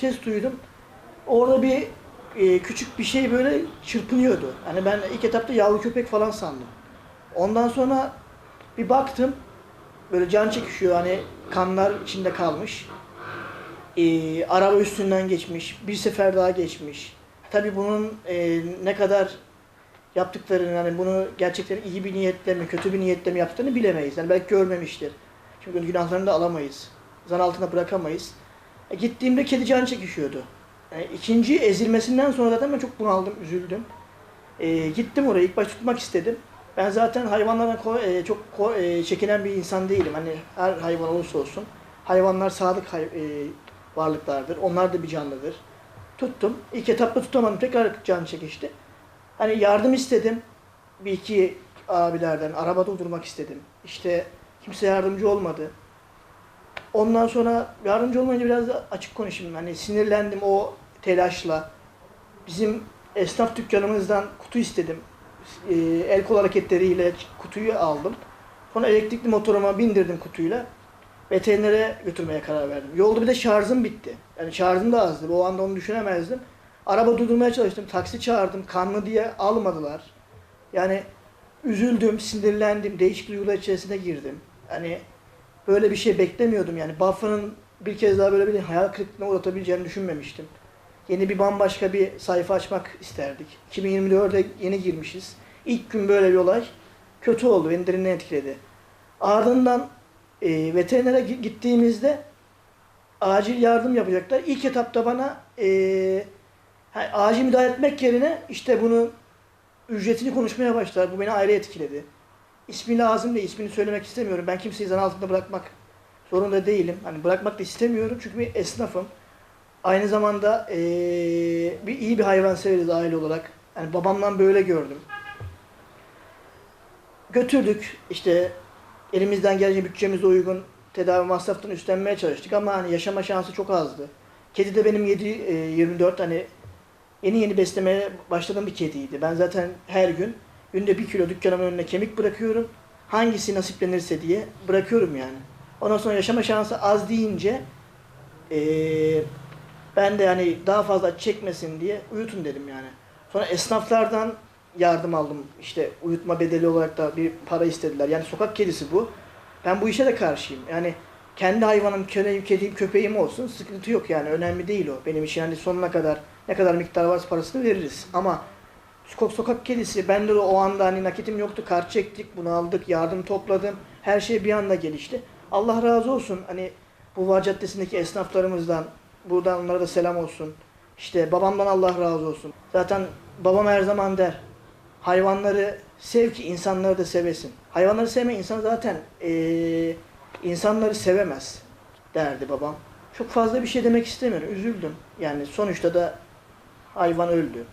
ses duydum. Orada bir e, küçük bir şey böyle çırpınıyordu. Hani ben ilk etapta yavru köpek falan sandım. Ondan sonra bir baktım böyle can çekişiyor hani kanlar içinde kalmış. E, araba üstünden geçmiş. Bir sefer daha geçmiş. Tabii bunun e, ne kadar yaptıklarını yani bunu gerçekten iyi bir niyetle mi kötü bir niyetle mi yaptığını bilemeyiz. Yani belki görmemiştir. Çünkü günahlarını da alamayız. Zan altına bırakamayız. E, gittiğimde kedi can çekişiyordu. E, ikinci ezilmesinden sonra zaten ben çok bunaldım, üzüldüm. E, gittim oraya, ilk baş tutmak istedim. Ben zaten hayvanlardan ko- e, çok ko- e, çekinen bir insan değilim. Hani her hayvan olursa olsun. Hayvanlar sadık hay- e, varlıklardır. Onlar da bir canlıdır. Tuttum. İlk etapta tutamadım. Tekrar can çekişti. Hani yardım istedim. Bir iki abilerden. Arabada durmak istedim. İşte kimse yardımcı olmadı. Ondan sonra yardımcı olmayınca biraz da açık konuşayım. Hani sinirlendim o telaşla. Bizim esnaf dükkanımızdan kutu istedim. Ee, el kol hareketleriyle kutuyu aldım. Sonra elektrikli motoruma bindirdim kutuyla. Veterinere götürmeye karar verdim. Yolda bir de şarjım bitti. Yani şarjım da azdı. O anda onu düşünemezdim. Araba durdurmaya çalıştım. Taksi çağırdım. Kanlı diye almadılar. Yani üzüldüm, sinirlendim. Değişik duygular içerisine girdim. Hani böyle bir şey beklemiyordum yani. Bafra'nın bir kez daha böyle bir hayal kırıklığına uğratabileceğini düşünmemiştim. Yeni bir bambaşka bir sayfa açmak isterdik. 2024'e yeni girmişiz. İlk gün böyle bir olay kötü oldu, beni derinden etkiledi. Ardından e, veterinere gi- gittiğimizde acil yardım yapacaklar. İlk etapta bana e, acil müdahale etmek yerine işte bunu ücretini konuşmaya başladılar. Bu beni ayrı etkiledi. İsmi lazım değil, ismini söylemek istemiyorum. Ben kimseyi zan altında bırakmak zorunda değilim. Hani bırakmak da istemiyorum çünkü bir esnafım. Aynı zamanda eee, bir iyi bir hayvan severiz aile olarak. Yani babamdan böyle gördüm. Götürdük işte elimizden gelince bütçemize uygun tedavi masraflarını üstlenmeye çalıştık ama hani yaşama şansı çok azdı. Kedi de benim 7 e, 24 hani yeni yeni beslemeye başladığım bir kediydi. Ben zaten her gün günde bir kilo dükkanımın önüne kemik bırakıyorum. Hangisi nasiplenirse diye bırakıyorum yani. Ondan sonra yaşama şansı az deyince eee, ben de yani daha fazla çekmesin diye uyutun dedim yani. Sonra esnaflardan yardım aldım. İşte uyutma bedeli olarak da bir para istediler. Yani sokak kedisi bu. Ben bu işe de karşıyım. Yani kendi hayvanım, köleğim, kedim, köpeğim olsun sıkıntı yok yani. Önemli değil o. Benim için hani sonuna kadar ne kadar miktar varsa parasını veririz. Ama sokak, kedisi bende de o anda hani nakitim yoktu. Kart çektik, bunu aldık, yardım topladım. Her şey bir anda gelişti. Allah razı olsun. Hani bu Var Caddesi'ndeki esnaflarımızdan buradan onlara da selam olsun. İşte babamdan Allah razı olsun. Zaten babam her zaman der. Hayvanları sev ki insanları da sevesin. Hayvanları sevme insan zaten eee, insanları sevemez derdi babam. Çok fazla bir şey demek istemiyorum. Üzüldüm. Yani sonuçta da hayvan öldü.